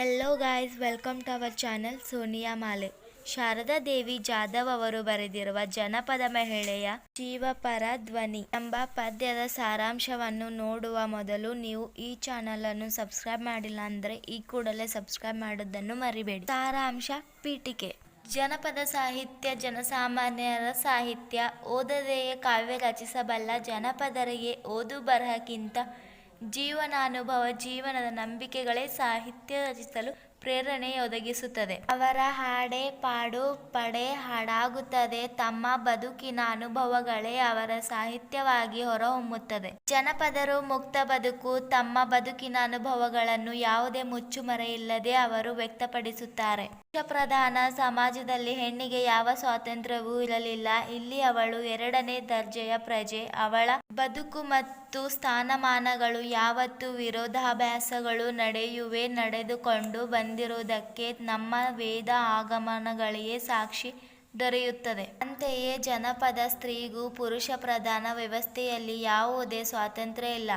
Hello guys welcome to our channel Sonia ಮಾಲೆ ಶಾರದಾ ದೇವಿ ಜಾಧವ್ ಅವರು ಬರೆದಿರುವ ಜನಪದ ಮಹಿಳೆಯ ಜೀವಪರ ಧ್ವನಿ ಎಂಬ ಪದ್ಯದ ಸಾರಾಂಶವನ್ನು ನೋಡುವ ಮೊದಲು ನೀವು ಈ ಚಾನಲ್ ಅನ್ನು ಸಬ್ಸ್ಕ್ರೈಬ್ ಮಾಡಿಲ್ಲ ಅಂದ್ರೆ ಈ ಕೂಡಲೇ ಸಬ್ಸ್ಕ್ರೈಬ್ ಮಾಡೋದನ್ನು ಮರಿಬೇಡಿ ಸಾರಾಂಶ ಪೀಠಿಕೆ ಜನಪದ ಸಾಹಿತ್ಯ ಜನಸಾಮಾನ್ಯರ ಸಾಹಿತ್ಯ ಓದದೆಯೇ ಕಾವ್ಯ ರಚಿಸಬಲ್ಲ ಜನಪದರಿಗೆ ಓದು ಬರಹಕ್ಕಿಂತ ಜೀವನಾನುಭವ ಜೀವನದ ನಂಬಿಕೆಗಳೇ ಸಾಹಿತ್ಯ ರಚಿಸಲು ಪ್ರೇರಣೆ ಒದಗಿಸುತ್ತದೆ ಅವರ ಹಾಡೆ ಪಾಡು ಪಡೆ ಹಾಡಾಗುತ್ತದೆ. ತಮ್ಮ ಬದುಕಿನ ಅನುಭವಗಳೇ ಅವರ ಸಾಹಿತ್ಯವಾಗಿ ಹೊರಹೊಮ್ಮುತ್ತದೆ. ಜನಪದರು ಮುಕ್ತ ಬದುಕು, ತಮ್ಮ ಬದುಕಿನ ಅನುಭವಗಳನ್ನು ಯಾವುದೇ ಮುಚ್ಚುಮರೆಯಿಲ್ಲದೆ ಅವರು ವ್ಯಕ್ತಪಡಿಸುತ್ತಾರೆ. ಪ್ರಧಾನ, ಸಮಾಜದಲ್ಲಿ ಹೆಣ್ಣಿಗೆ ಯಾವ ಸ್ವಾತಂತ್ರ್ಯವೂ ಇರಲಿಲ್ಲ. ಇಲ್ಲಿ ಅವಳು ಎರಡನೇ ದರ್ಜೆಯ ಪ್ರಜೆ. ಅವಳ ಬದುಕು ಮತ್ತು ಸ್ಥಾನಮಾನಗಳು ಯಾವತ್ತು ವಿರೋಧಾಭ್ಯಾಸಗಳು ನಡೆಯುವೆ, ನಡೆದುಕೊಂಡು ಬಂದಿರುವುದಕ್ಕೆ ನಮ್ಮ ವೇದ ಆಗಮನಗಳಿಗೆ ಸಾಕ್ಷಿ ದೊರೆಯುತ್ತದೆ. ಅಂತೆಯೇ ಜನಪದ ಸ್ತ್ರೀಗೂ ಪುರುಷ ಪ್ರಧಾನ ವ್ಯವಸ್ಥೆಯಲ್ಲಿ ಯಾವುದೇ ಸ್ವಾತಂತ್ರ್ಯ ಇಲ್ಲ.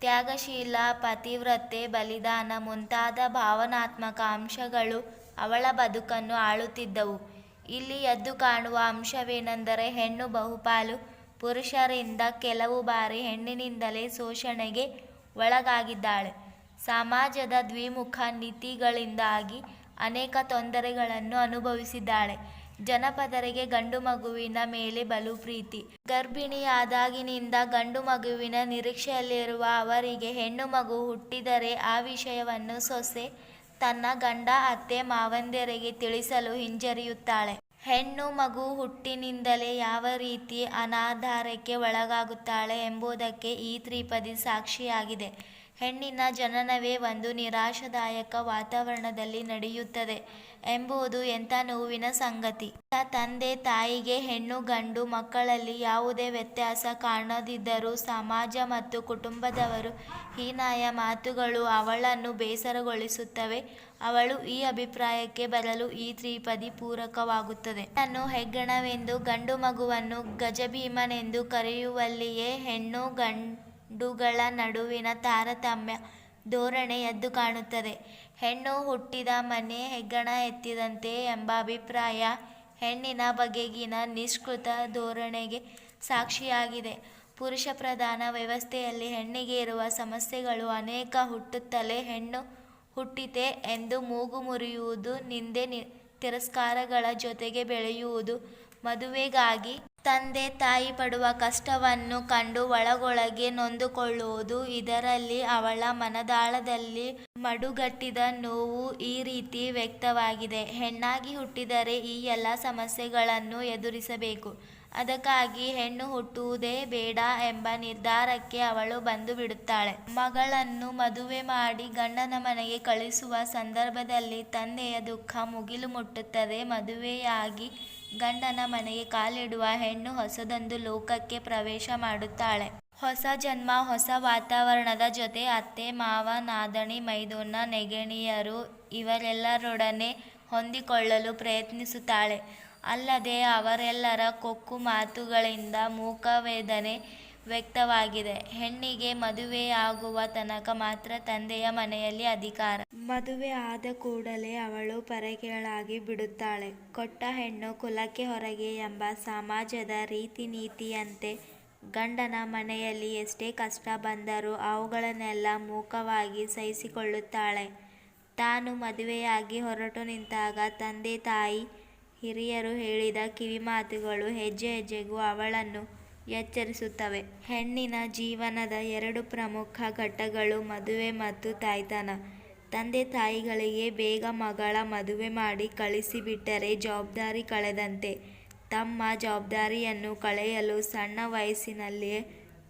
ತ್ಯಾಗಶೀಲ, ಪತಿವ್ರತೆ, ಬಲಿದಾನ ಮುಂತಾದ ಭಾವನಾತ್ಮಕ ಅಂಶಗಳು ಅವಳ ಬದುಕನ್ನು ಆಳುತ್ತಿದ್ದವು. ಇಲ್ಲಿ ಎದ್ದು ಕಾಣುವ ಅಂಶವೇನೆಂದರೆ ಹೆಣ್ಣು ಬಹುಪಾಲು ಪುರುಷರಿಂದ ಕೆಲವು ಬಾರಿ ಹೆಣ್ಣಿನಿಂದಲೇ ಶೋಷಣೆಗೆ ಒಳಗಾಗಿದ್ದಾಳೆ. ಸಮಾಜದ ದ್ವಿಮುಖ ನೀತಿಗಳಿಂದಾಗಿ ಅನೇಕ ತೊಂದರೆಗಳನ್ನು ಅನುಭವಿಸಿದ್ದಾಳೆ. ಜನಪದರಿಗೆ ಗಂಡು ಮಗುವಿನ ಮೇಲೆ ಬಲು ಪ್ರೀತಿ. ಗರ್ಭಿಣಿಯಾದಾಗಿನಿಂದ ಗಂಡು ಮಗುವಿನ ನಿರೀಕ್ಷೆಯಲ್ಲಿರುವ ಅವರಿಗೆ ಹೆಣ್ಣು ಮಗು ಹುಟ್ಟಿದರೆ ಆ ವಿಷಯವನ್ನು ಸೊಸೆ ತನ್ನ ಗಂಡ, ಅತ್ತೆ, ಮಾವಂದಿರಿಗೆ ತಿಳಿಸಲು ಹಿಂಜರಿಯುತ್ತಾಳೆ. ಹೆಣ್ಣು ಮಗು ಹುಟ್ಟಿನಿಂದಲೇ ಯಾವ ರೀತಿ ಅನಾಧಾರಕ್ಕೆ ಒಳಗಾಗುತ್ತಾಳೆ ಎಂಬುದಕ್ಕೆ ಈ ತ್ರಿಪದಿ ಸಾಕ್ಷಿಯಾಗಿದೆ. ಹೆಣ್ಣಿನ ಜನನವೇ ಒಂದು ನಿರಾಶಾದಾಯಕ ವಾತಾವರಣದಲ್ಲಿ ನಡೆಯುತ್ತದೆ ಎಂಬುದು ಎಂಥ ನೋವಿನ ಸಂಗತಿ. ತಂದೆ ತಾಯಿಗೆ ಹೆಣ್ಣು ಗಂಡು ಮಕ್ಕಳಲ್ಲಿ ಯಾವುದೇ ವ್ಯತ್ಯಾಸ ಕಾಣದಿದ್ದರೂ ಸಮಾಜ ಮತ್ತು ಕುಟುಂಬದವರು ಹೀನಾಯ ಮಾತುಗಳು ಅವಳನ್ನು ಬೇಸರಗೊಳಿಸುತ್ತವೆ. ಅವಳು ಈ ಅಭಿಪ್ರಾಯಕ್ಕೆ ಬರಲು ಈ ತ್ರಿಪದಿ ಪೂರಕವಾಗುತ್ತದೆ. ತನ್ನು ಹೆಗ್ಗಣವೆಂದು ಗಂಡು ಮಗುವನ್ನು ಗಜಭೀಮನೆಂದು ಕರೆಯುವಲ್ಲಿಯೇ ಹೆಣ್ಣು ಗಂಡುಗಳ ನಡುವಿನ ತಾರತಮ್ಯ ಧೋರಣೆ ಎದ್ದು ಕಾಣುತ್ತದೆ. ಹೆಣ್ಣು ಹುಟ್ಟಿದ ಮನೆ ಹೆಗ್ಗಣ ಎತ್ತಿದಂತೆ ಎಂಬ ಅಭಿಪ್ರಾಯ ಹೆಣ್ಣಿನ ಬಗೆಗಿನ ನಿಷ್ಕೃತ ಧೋರಣೆಗೆ ಸಾಕ್ಷಿಯಾಗಿದೆ. ಪುರುಷ ಪ್ರಧಾನ ವ್ಯವಸ್ಥೆಯಲ್ಲಿ ಹೆಣ್ಣಿಗೆ ಇರುವ ಸಮಸ್ಯೆಗಳು ಅನೇಕ ಹುಟ್ಟುತ್ತಲೇ ಹೆಣ್ಣು ಹುಟ್ಟಿತೆ ಎಂದು ಮೂಗು ಮುರಿಯುವುದು, ನಿಂದೆ ತಿರಸ್ಕಾರಗಳ ಜೊತೆಗೆ ಬೆಳೆಯುವುದು ಮದುವೆಗಾಗಿ ತಂದೆ ತಾಯಿ ಪಡುವ ಕಷ್ಟವನ್ನು ಕಂಡು ಒಳಗೊಳಗೆ ನೊಂದುಕೊಳ್ಳುವುದು, ಇದರಲ್ಲಿ ಅವಳ ಮನದಾಳದಲ್ಲಿ ಮಡುಗಟ್ಟಿದ ನೋವು ಈ ರೀತಿ ವ್ಯಕ್ತವಾಗಿದೆ. ಹೆಣ್ಣಾಗಿ ಹುಟ್ಟಿದರೆ ಈ ಎಲ್ಲ ಸಮಸ್ಯೆಗಳನ್ನು ಎದುರಿಸಬೇಕು. ಅದಕ್ಕಾಗಿ ಹೆಣ್ಣು ಹುಟ್ಟುವುದೇ ಬೇಡ ಎಂಬ ನಿರ್ಧಾರಕ್ಕೆ ಅವಳು ಬಂದು ಬಿಡುತ್ತಾಳೆ. ಮಗಳನ್ನು ಮದುವೆ ಮಾಡಿ ಗಂಡನ ಮನೆಗೆ ಕಳಿಸುವ ಸಂದರ್ಭದಲ್ಲಿ ತಂದೆಯ ದುಃಖ ಮುಗಿಲು ಮುಟ್ಟುತ್ತದೆ. ಮದುವೆಯಾಗಿ ಗಂಡನ ಮನೆಗೆ ಕಾಲಿಡುವ ಹೆಣ್ಣು ಹೊಸದೊಂದು ಲೋಕಕ್ಕೆ ಪ್ರವೇಶ ಮಾಡುತ್ತಾಳೆ. ಹೊಸ ಜನ್ಮ, ಹೊಸ ವಾತಾವರಣದ ಜೊತೆ ಅತ್ತೆ, ಮಾವ, ನಾದಣಿ, ಮೈದುನ, ನೆಗೆಣಿಯರು ಇವರೆಲ್ಲರೊಡನೆ ಹೊಂದಿಕೊಳ್ಳಲು ಪ್ರಯತ್ನಿಸುತ್ತಾಳೆ. ಅಲ್ಲದೆ ಅವರೆಲ್ಲರ ಕೊಕ್ಕು ಮಾತುಗಳಿಂದ ಮೂಕವೇದನೆ ವ್ಯಕ್ತವಾಗಿದೆ. ಹೆಣ್ಣಿಗೆ ಮದುವೆಯಾಗುವ ತನಕ ಮಾತ್ರ ತಂದೆಯ ಮನೆಯಲ್ಲಿ ಅಧಿಕಾರ. ಮದುವೆ ಆದ ಕೂಡಲೇ ಅವಳು ಪರಕೆಯಳಾಗಿ ಬಿಡುತ್ತಾಳೆ. ಕೊಟ್ಟ ಹೆಣ್ಣು ಕುಲಕ್ಕೆ ಹೊರಗೆ ಎಂಬ ಸಮಾಜದ ರೀತಿ ನೀತಿಯಂತೆ ಗಂಡನ ಮನೆಯಲ್ಲಿ ಎಷ್ಟೇ ಕಷ್ಟ ಬಂದರೂ ಅವುಗಳನ್ನೆಲ್ಲ ಮೂಕವಾಗಿ ಸಹಿಸಿಕೊಳ್ಳುತ್ತಾಳೆ. ತಾನು ಮದುವೆಯಾಗಿ ಹೊರಟು ನಿಂತಾಗ ತಂದೆ ತಾಯಿ ಹಿರಿಯರು ಹೇಳಿದ ಕಿವಿಮಾತುಗಳು ಹೆಜ್ಜೆ ಹೆಜ್ಜೆಗೂ ಅವಳನ್ನು ಎಚ್ಚರಿಸುತ್ತವೆ. ಹೆಣ್ಣಿನ ಜೀವನದ ಎರಡು ಪ್ರಮುಖ ಘಟ್ಟಗಳು ಮದುವೆ ಮತ್ತು ತಾಯ್ತನ. ತಂದೆ ತಾಯಿಗಳಿಗೆ ಬೇಗ ಮಗಳ ಮದುವೆ ಮಾಡಿ ಕಳಿಸಿಬಿಟ್ಟರೆ ಜವಾಬ್ದಾರಿ ಕಳೆದಂತೆ. ತಮ್ಮ ಜವಾಬ್ದಾರಿಯನ್ನು ಕಳೆಯಲು ಸಣ್ಣ ವಯಸ್ಸಿನಲ್ಲಿಯೇ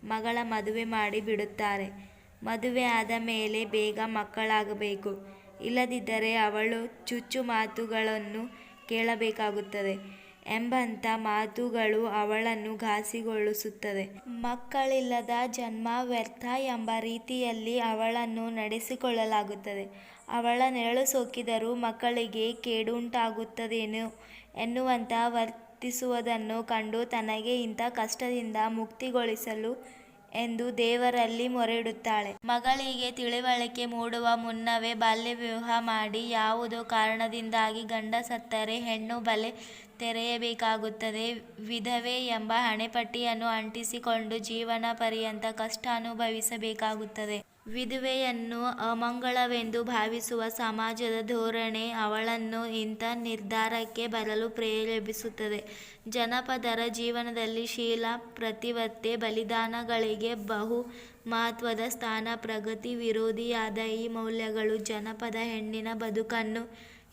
ಮಗಳ ಮದುವೆ ಮಾಡಿ ಬಿಡುತ್ತಾರೆ. ಮದುವೆ ಆದ ಮೇಲೆ ಬೇಗ ಮಕ್ಕಳಾಗಬೇಕು. ಇಲ್ಲದಿದ್ದರೆ ಅವಳು ಚುಚ್ಚು ಮಾತುಗಳನ್ನು ಕೇಳಬೇಕಾಗುತ್ತದೆ. ಎಂಬಂಥ ಮಾತುಗಳು ಅವಳನ್ನು ಘಾಸಿಗೊಳಿಸುತ್ತದೆ ಮಕ್ಕಳಿಲ್ಲದ ಜನ್ಮ ವ್ಯರ್ಥ ಎಂಬ ರೀತಿಯಲ್ಲಿ ಅವಳನ್ನು ನಡೆಸಿಕೊಳ್ಳಲಾಗುತ್ತದೆ. ಅವಳ ನೆರಳು ಸೋಕಿದರೂ ಮಕ್ಕಳಿಗೆ ಕೇಡುಂಟಾಗುತ್ತದೇನು ಎನ್ನುವಂತೆ ವರ್ತಿಸುವುದನ್ನು ಕಂಡು ತನಗೆ ಇಂಥ ಕಷ್ಟದಿಂದ ಮುಕ್ತಿಗೊಳಿಸಲು ಎಂದು ದೇವರಲ್ಲಿ ಮೊರೆಯಿಡುತ್ತಾಳೆ. ಮಗಳಿಗೆ ತಿಳಿವಳಿಕೆ ಮೂಡುವ ಮುನ್ನವೇ ಬಾಲ್ಯ ವಿವಾಹ ಮಾಡಿ ಯಾವುದೋ ಕಾರಣದಿಂದಾಗಿ ಗಂಡ ಸತ್ತರೆ ಹೆಣ್ಣು ಬಲೆ ತೆರೆಯಬೇಕಾಗುತ್ತದೆ. ವಿಧವೆ ಎಂಬ ಹಣೆಪಟ್ಟಿಯನ್ನು ಅಂಟಿಸಿಕೊಂಡು ಜೀವನ ಪರ್ಯಂತ ಕಷ್ಟ ಅನುಭವಿಸಬೇಕಾಗುತ್ತದೆ. ವಿಧವೆಯನ್ನು ಅಮಂಗಳವೆಂದು ಭಾವಿಸುವ ಸಮಾಜದ ಧೋರಣೆ ಅವಳನ್ನು ಇಂಥ ನಿರ್ಧಾರಕ್ಕೆ ಬರಲು ಪ್ರೇರೇಪಿಸುತ್ತದೆ. ಜನಪದರ ಜೀವನದಲ್ಲಿ ಶೀಲ, ಪ್ರತಿವತ್ತೆ, ಬಲಿದಾನಗಳಿಗೆ ಬಹು ಮಹತ್ವದ ಸ್ಥಾನ, ಪ್ರಗತಿ ವಿರೋಧಿಯಾದ ಈ ಮೌಲ್ಯಗಳು ಜನಪದ ಹೆಣ್ಣಿನ ಬದುಕನ್ನು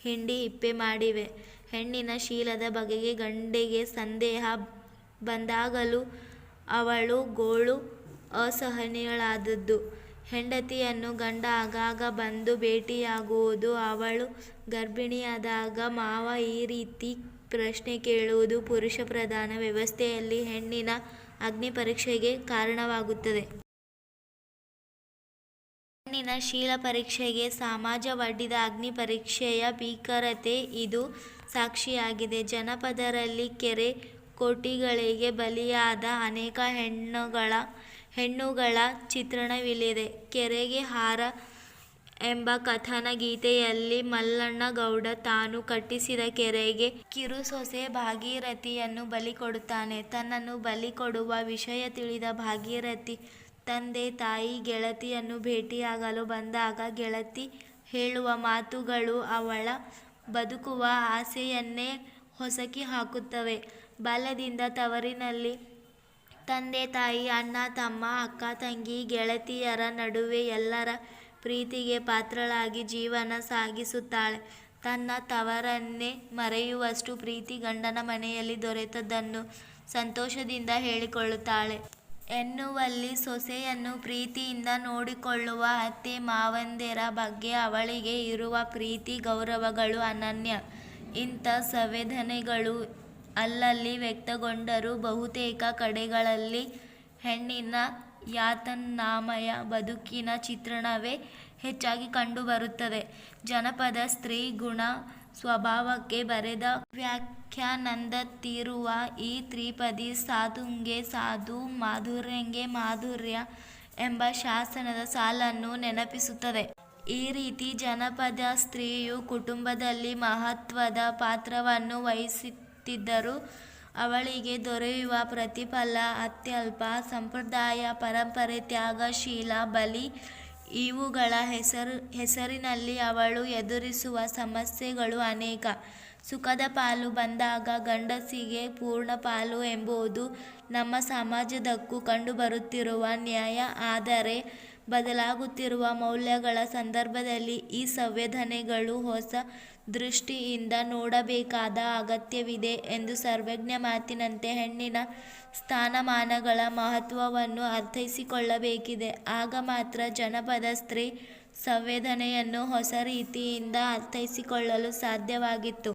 ಹಿಂಡಿ ಹಿಪ್ಪೆ ಮಾಡಿವೆ. ಹೆಣ್ಣಿನ ಶೀಲದ ಬಗೆಗೆ ಗಂಡಿಗೆ ಸಂದೇಹ ಬಂದಾಗಲೂ ಅವಳು ಗೋಳು ಅಸಹನೀಯಳಾದದ್ದು. ಹೆಂಡತಿಯನ್ನು ಗಂಡ ಆಗಾಗ ಬಂದು ಭೇಟಿಯಾಗುವುದು ಅವಳು ಗರ್ಭಿಣಿಯಾದಾಗ ಮಾವ ಈ ರೀತಿ ಪ್ರಶ್ನೆ ಕೇಳುವುದು ಪುರುಷ ಪ್ರಧಾನ ವ್ಯವಸ್ಥೆಯಲ್ಲಿ ಹೆಣ್ಣಿನ ಅಗ್ನಿಪರೀಕ್ಷೆಗೆ ಕಾರಣವಾಗುತ್ತದೆ. ಹೆಣ್ಣಿನ ಶೀಲ ಪರೀಕ್ಷೆಗೆ ಸಮಾಜ ಒಡ್ಡಿದ ಅಗ್ನಿ ಪರೀಕ್ಷೆಯ ಭೀಕರತೆ ಇದು ಸಾಕ್ಷಿಯಾಗಿದೆ. ಜನಪದರಲ್ಲಿ ಕೆರೆ ಕೋಟಿಗಳಿಗೆ ಬಲಿಯಾದ ಅನೇಕ ಹೆಣ್ಣುಗಳ ಹೆಣ್ಣುಗಳ ಚಿತ್ರಣವಿಲ್ಲಿದೆ. ಕೆರೆಗೆ ಹಾರ ಎಂಬ ಕಥನ ಗೀತೆಯಲ್ಲಿ ಮಲ್ಲಣ್ಣಗೌಡ ತಾನು ಕಟ್ಟಿಸಿದ ಕೆರೆಗೆ ಕಿರುಸೊಸೆ ಭಾಗೀರಥಿಯನ್ನು ಬಲಿ ಕೊಡುತ್ತಾನೆ. ತನ್ನನ್ನು ಬಲಿ ಕೊಡುವ ವಿಷಯ ತಿಳಿದ ಭಾಗೀರಥಿ ತಂದೆ ತಾಯಿ ಗೆಳತಿಯನ್ನು ಭೇಟಿಯಾಗಲು ಬಂದಾಗ ಗೆಳತಿ ಹೇಳುವ ಮಾತುಗಳು ಅವಳ ಬದುಕುವ ಆಸೆಯನ್ನೇ ಹೊಸಕಿ ಹಾಕುತ್ತವೆ. ಬಾಲ್ಯದಿಂದ ತವರಿನಲ್ಲಿ ತಂದೆ, ತಾಯಿ, ಅಣ್ಣ, ತಮ್ಮ, ಅಕ್ಕ, ತಂಗಿ, ಗೆಳತಿಯರ ನಡುವೆ ಎಲ್ಲರ ಪ್ರೀತಿಗೆ ಪಾತ್ರಳಾಗಿ ಜೀವನ ಸಾಗಿಸುತ್ತಾಳೆ. ತನ್ನ ತವರನ್ನೇ ಮರೆಯುವಷ್ಟು ಪ್ರೀತಿ ಗಂಡನ ಮನೆಯಲ್ಲಿ ದೊರೆತದ್ದನ್ನು ಸಂತೋಷದಿಂದ ಹೇಳಿಕೊಳ್ಳುತ್ತಾಳೆ. ಎನ್ನುವಲ್ಲಿ ಸೊಸೆಯನ್ನು ಪ್ರೀತಿಯಿಂದ ನೋಡಿಕೊಳ್ಳುವ ಅತ್ತೆ ಮಾವಂದಿರ ಬಗ್ಗೆ ಅವಳಿಗೆ ಇರುವ ಪ್ರೀತಿ, ಗೌರವಗಳು ಅನನ್ಯ. ಇಂಥ ಸಂವೇದನೆಗಳು ಅಲ್ಲಲ್ಲಿ ವ್ಯಕ್ತಗೊಂಡರೂ ಬಹುತೇಕ ಕಡೆಗಳಲ್ಲಿ ಹೆಣ್ಣಿನ ಯಾತನಾಮಯ ಬದುಕಿನ ಚಿತ್ರಣವೇ ಹೆಚ್ಚಾಗಿ ಕಂಡುಬರುತ್ತದೆ. ಜನಪದ ಸ್ತ್ರೀ ಗುಣ ಸ್ವಭಾವಕ್ಕೆ ಬರೆದ ವ್ಯಾಖ್ಯಾನಂದತ್ತಿರುವ ಈ ತ್ರಿಪದಿ ಸಾಧುಂಗೆ ಸಾಧು, ಮಾಧುರ್ಯಂಗೆ ಮಾಧುರ್ಯ ಎಂಬ ಶಾಸನದ ಸಾಲನ್ನು ನೆನಪಿಸುತ್ತದೆ. ಈ ರೀತಿ ಜನಪದ ಸ್ತ್ರೀಯು ಕುಟುಂಬದಲ್ಲಿ ಮಹತ್ವದ ಪಾತ್ರವನ್ನು ವಹಿಸುತ್ತಿದ್ದರು ಅವಳಿಗೆ ದೊರೆಯುವ ಪ್ರತಿಫಲ, ಅತ್ಯಲ್ಪ, ಸಂಪ್ರದಾಯ, ಪರಂಪರೆ, ತ್ಯಾಗಶೀಲ, ಬಲಿ ಇವುಗಳ ಹೆಸರು, ಹೆಸರಿನಲ್ಲಿ ಅವಳು ಎದುರಿಸುವ ಸಮಸ್ಯೆಗಳು ಅನೇಕ. ಸುಖದ ಪಾಲು ಬಂದಾಗ ಗಂಡಸಿಗೆ ಪೂರ್ಣ ಪಾಲು ಎಂಬುದು ನಮ್ಮ ಸಮಾಜದಕ್ಕೂ ಕಂಡುಬರುತ್ತಿರುವ ನ್ಯಾಯ. ಆದರೆ ಬದಲಾಗುತ್ತಿರುವ ಮೌಲ್ಯಗಳ ಸಂದರ್ಭದಲ್ಲಿ ಈ ಸಂವೇದನೆಗಳು ಹೊಸ ದೃಷ್ಟಿಯಿಂದ ನೋಡಬೇಕಾದ ಅಗತ್ಯವಿದೆ ಎಂದು ಸರ್ವಜ್ಞ ಮಾತಿನಂತೆ ಹೆಣ್ಣಿನ ಸ್ಥಾನಮಾನಗಳ ಮಹತ್ವವನ್ನು ಅರ್ಥೈಸಿಕೊಳ್ಳಬೇಕಿದೆ. ಆಗ ಮಾತ್ರ ಜನಪದ ಸ್ತ್ರೀ ಸಂವೇದನೆಯನ್ನು ಹೊಸ ರೀತಿಯಿಂದ ಅರ್ಥೈಸಿಕೊಳ್ಳಲು ಸಾಧ್ಯವಾದೀತು